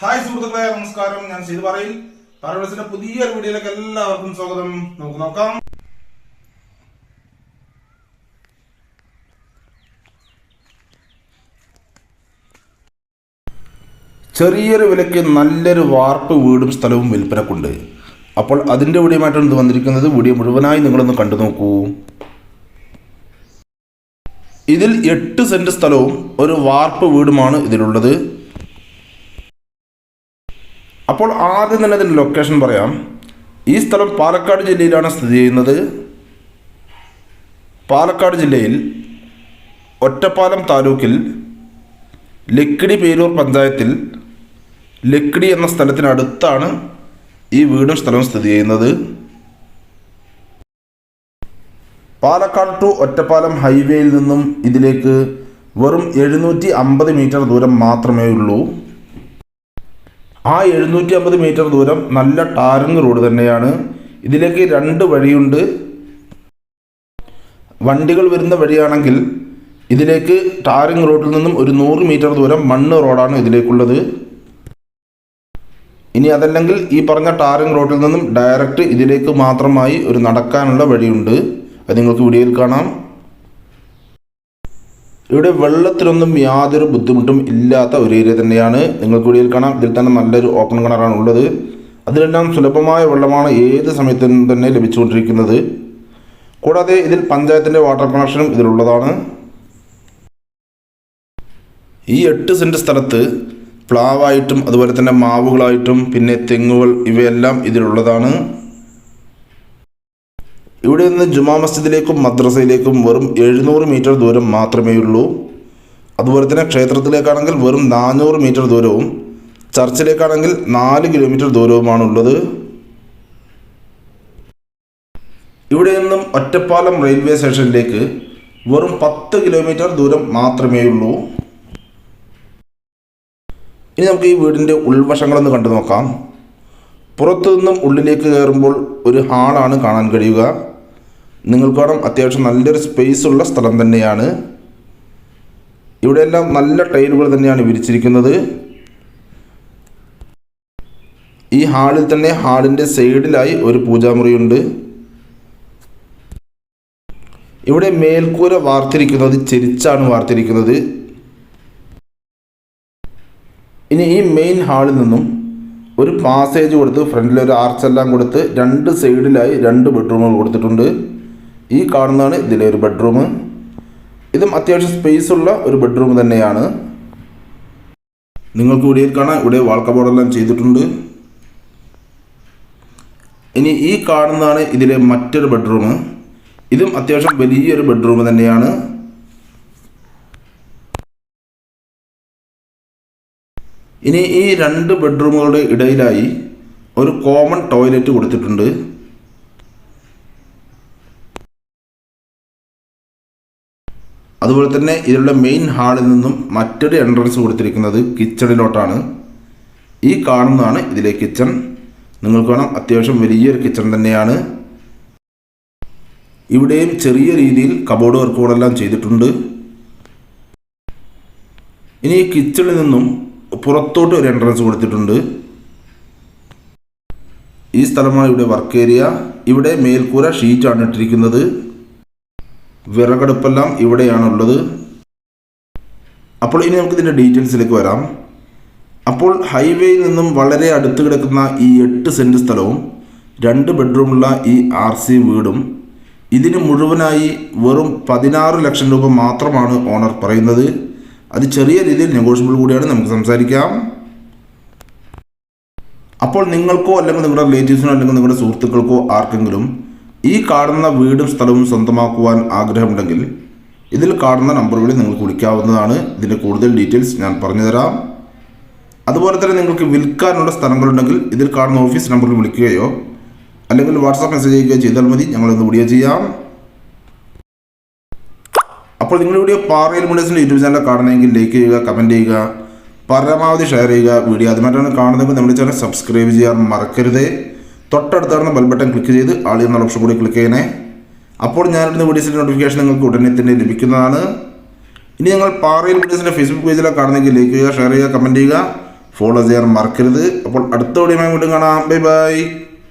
Hi സുഹൃത്തുക്കളെ നമസ്കാരം. ഞാൻ ചെയ്തു പറയിൽ പാരഡോസിന്റെ പുതിയൊരു വീഡിയോയിലേക്ക് എല്ലാവർക്കും സ്വാഗതം. നമുക്ക് നോക്കാം. ചെറിയൊരു വിലയ്ക്ക് നല്ലൊരു വാർപ്പ് വീടും സ്ഥലവും വിൽപ്പനക്കുണ്ട്. അപ്പോൾ അതിന്റെ വീഡിയോമായിട്ടാണ് ഇത് വന്നിരിക്കുന്നത്. വീഡിയോ മുഴുവനായി നിങ്ങളൊന്ന് കണ്ടു നോക്കൂ. ഇതിൽ എട്ട് സെന്റ് സ്ഥലവും ഒരു വാർപ്പ് വീടുമാണ് ഇതിലുള്ളത്. അപ്പോൾ ആദ്യം തന്നെ അതിന്റെ ലൊക്കേഷൻ പറയാം. ഈ സ്ഥലം പാലക്കാട് ജില്ലയിലാണ് സ്ഥിതി ചെയ്യുന്നത്. പാലക്കാട് ജില്ലയിൽ ഒറ്റപ്പാലം താലൂക്കിൽ ലക്കിടി പേരൂർ പഞ്ചായത്തിൽ ലക്കിടി എന്ന സ്ഥലത്തിനടുത്താണ് ഈ വീടും സ്ഥലവും സ്ഥിതി ചെയ്യുന്നത്. പാലക്കാട് ടു ഒറ്റപ്പാലം ഹൈവേയിൽ നിന്നും ഇതിലേക്ക് വെറും എഴുന്നൂറ്റി അമ്പത് മീറ്റർ ദൂരം മാത്രമേ ഉള്ളൂ. ആ എഴുന്നൂറ്റി അമ്പത് മീറ്റർ ദൂരം നല്ല ടാറിങ് റോഡ് തന്നെയാണ്. ഇതിലേക്ക് രണ്ട് വഴിയുണ്ട്. വണ്ടികൾ വരുന്ന വഴിയാണെങ്കിൽ ഇതിലേക്ക് ടാറിങ് റോഡിൽ നിന്നും ഒരു നൂറ് മീറ്റർ ദൂരം മണ്ണ് റോഡാണ് ഇതിലേക്കുള്ളത്. ഇനി അതല്ലെങ്കിൽ ഈ പറഞ്ഞ ടാറിങ് റോഡിൽ നിന്നും ഡയറക്റ്റ് ഇതിലേക്ക് മാത്രമായി ഒരു നടക്കാനുള്ള വഴിയുണ്ട്. അത് നിങ്ങൾക്ക് വീഡിയോയിൽ കാണാം. ഇവിടെ വെള്ളത്തിനൊന്നും യാതൊരു ബുദ്ധിമുട്ടും ഇല്ലാത്ത ഒരു ഏരിയ തന്നെയാണ്. നിങ്ങൾക്ക് വീഡിയോയിൽ കാണാം. ഇതിൽ തന്നെ നല്ലൊരു ഓപ്പൺ കിണറാണ് ഉള്ളത്. അതിലെല്ലാം സുലഭമായ വെള്ളമാണ് ഏത് സമയത്തും തന്നെ ലഭിച്ചുകൊണ്ടിരിക്കുന്നത്. കൂടാതെ ഇതിൽ പഞ്ചായത്തിന്റെ വാട്ടർ കണക്ഷനും ഇതിലുള്ളതാണ്. ഈ എട്ട് സെന്റ് സ്ഥലത്ത് പ്ലാവായിട്ടും അതുപോലെ തന്നെ മാവുകളായിട്ടും പിന്നെ തെങ്ങുകൾ ഇവയെല്ലാം ഇതിലുള്ളതാണ്. ഇവിടെ നിന്ന് ജുമാ മസ്ജിദിലേക്കും മദ്രസയിലേക്കും വെറും എഴുന്നൂറ് മീറ്റർ ദൂരം മാത്രമേ ഉള്ളൂ അതുപോലെ തന്നെ ക്ഷേത്രത്തിലേക്കാണെങ്കിൽ വെറും നാനൂറ് മീറ്റർ ദൂരവും ചർച്ചിലേക്കാണെങ്കിൽ നാല് കിലോമീറ്റർ ദൂരവുമാണുള്ളത്. ഇവിടെ നിന്നും ഒറ്റപ്പാലം റെയിൽവേ സ്റ്റേഷനിലേക്ക് വെറും പത്ത് കിലോമീറ്റർ ദൂരം മാത്രമേ ഉള്ളൂ ഇനി നമുക്ക് ഈ വീടിന്റെ ഉൾവശങ്ങളൊന്ന് കണ്ടു നോക്കാം പുറത്തു നിന്നും ഉള്ളിലേക്ക് കയറുമ്പോൾ ഒരു ഹാളാണ് കാണാൻ കഴിയുക. നിങ്ങൾക്ക് വേണം അത്യാവശ്യം നല്ലൊരു സ്പേസ് ഉള്ള സ്ഥലം തന്നെയാണ്. ഇവിടെയെല്ലാം നല്ല ടൈലുകൾ തന്നെയാണ് വിരിച്ചിരിക്കുന്നത്. ഈ ഹാളിൽ തന്നെ ഹാളിന്റെ സൈഡിലായി ഒരു പൂജാമുറിയുണ്ട്. ഇവിടെ മേൽക്കൂര വാർത്തിരിക്കുന്നത് ചെരിച്ചാണ് വാർത്തിരിക്കുന്നത്. ഇനി ഈ മെയിൻ ഹാളിൽ നിന്നും ഒരു പാസേജ് കൊടുത്ത് ഫ്രണ്ടിലൊരു ആർച്ചെല്ലാം കൊടുത്ത് രണ്ട് സൈഡിലായി രണ്ട് ബെഡ്റൂമുകൾ കൊടുത്തിട്ടുണ്ട്. ഈ കാണുന്നതാണ് ഇതിലെ ഒരു ബെഡ്റൂം ഇതും അത്യാവശ്യം സ്പേസ് ഉള്ള ഒരു ബെഡ്റൂം തന്നെയാണ്. നിങ്ങൾക്ക് വീഡിയോയിൽ കാണാം. ഇവിടെ വാൾ കബോർഡെല്ലാം ചെയ്തിട്ടുണ്ട്. ഇനി ഈ കാണുന്നതാണ് ഇതിലെ മറ്റൊരു ബെഡ്റൂം ഇതും അത്യാവശ്യം വലിയൊരു ബെഡ്റൂം തന്നെയാണ്. ഇനി ഈ രണ്ട് ബെഡ്റൂമുകളുടെ ഇടയിലായി ഒരു കോമൺ ടോയ്ലറ്റ് കൊടുത്തിട്ടുണ്ട്. അതുപോലെ തന്നെ ഇതിലുള്ള മെയിൻ ഹാളിൽ നിന്നും മറ്റൊരു എൻട്രൻസ് കൊടുത്തിരിക്കുന്നത് കിച്ചണിലോട്ടാണ്. ഈ കാണുന്നതാണ് ഇതിലെ കിച്ചൺ നിങ്ങൾക്ക് വേണം അത്യാവശ്യം വലിയൊരു കിച്ചൺ തന്നെയാണ്. ഇവിടെയും ചെറിയ രീതിയിൽ കബോർഡ് വർക്കുകളെല്ലാം ചെയ്തിട്ടുണ്ട്. ഇനി ഈ കിച്ചണിൽ നിന്നും പുറത്തോട്ട് ഒരു എൻട്രൻസ് കൊടുത്തിട്ടുണ്ട്. ഈ സ്ഥലമാണ് ഇവിടെ വർക്ക് ഏരിയ ഇവിടെ മേൽക്കൂര ഷീറ്റാണ് ഇട്ടിരിക്കുന്നത്. വിറകടുപ്പെല്ലാം ഇവിടെയാണുള്ളത്. അപ്പോൾ ഇനി നമുക്ക് ഇതിന്റെ ഡീറ്റെയിൽസിലേക്ക് വരാം. അപ്പോൾ ഹൈവേയിൽ നിന്നും വളരെ അടുത്ത് കിടക്കുന്ന ഈ എട്ട് സെന്റ് സ്ഥലവും രണ്ട് ബെഡ്റൂമുള്ള ഈ ആർ സി വീടും ഇതിന് മുഴുവനായി വെറും പതിനാറ് ലക്ഷം രൂപ മാത്രമാണ് ഓണർ പറയുന്നത്. അത് ചെറിയ രീതിയിൽ നെഗോഷ്യബിൾ കൂടിയാണ് നമുക്ക് സംസാരിക്കാം. അപ്പോൾ നിങ്ങൾക്കോ അല്ലെങ്കിൽ നിങ്ങളുടെ റിലേറ്റീവ്സിനോ അല്ലെങ്കിൽ നിങ്ങളുടെ സുഹൃത്തുക്കൾക്കോ ആർക്കെങ്കിലും ഈ കാണുന്ന വീടും സ്ഥലവും സ്വന്തമാക്കുവാൻ ആഗ്രഹമുണ്ടെങ്കിൽ ഇതിൽ കാണുന്ന നമ്പറുകളിൽ നിങ്ങൾക്ക് വിളിക്കാവുന്നതാണ്. ഇതിന്റെ കൂടുതൽ ഡീറ്റെയിൽസ് ഞാൻ പറഞ്ഞുതരാം. അതുപോലെ തന്നെ നിങ്ങൾക്ക് വിൽക്കാനുള്ള സ്ഥലങ്ങളുണ്ടെങ്കിൽ ഇതിൽ കാണുന്ന ഓഫീസ് നമ്പറിൽ വിളിക്കുകയോ അല്ലെങ്കിൽ വാട്സാപ്പ് മെസ്സേജ് ചെയ്യുകയോ ചെയ്താൽ മതി. ഞങ്ങളൊന്ന് വീഡിയോ ചെയ്യാം. അപ്പോൾ നിങ്ങൾ വീഡിയോ പാറയിൽ മുണ്ടേഴ്സിന്റെ യൂട്യൂബ് ചാനൽ കാണണമെങ്കിൽ ലൈക്ക് ചെയ്യുക കമന്റ് ചെയ്യുക പരമാവധി ഷെയർ ചെയ്യുക. വീഡിയോ അതുമായിട്ടാണ് കാണുന്നതെങ്കിൽ നമ്മുടെ ചാനൽ സബ്സ്ക്രൈബ് ചെയ്യാൻ മറക്കരുത്. തൊട്ടടുത്തായിരുന്ന ബെൽ ബട്ടൺ ക്ലിക്ക് ചെയ്ത് ആൾ എന്ന ഓപ്ഷൻ കൂടി ക്ലിക്ക് ചെയ്യണേ. അപ്പോൾ ഞാനിടുന്ന വീഡിയോസിന്റെ നോട്ടിഫിക്കേഷൻ നിങ്ങൾക്ക് ഉടനെ തന്നെ ലഭിക്കുന്നതാണ്. ഇനി ഞങ്ങൾ പാറയിൽ വീഡിയോസിന്റെ ഫേസ്ബുക്ക് പേജിലെ കാണുന്നെങ്കിൽ ലൈക്ക് ചെയ്യുക ഷെയർ ചെയ്യുക കമന്റ് ചെയ്യുക. ഫോളോ ചെയ്യാൻ മറക്കരുത്. അപ്പോൾ അടുത്ത വീഡിയോ വീണ്ടും കാണാം. Bye bye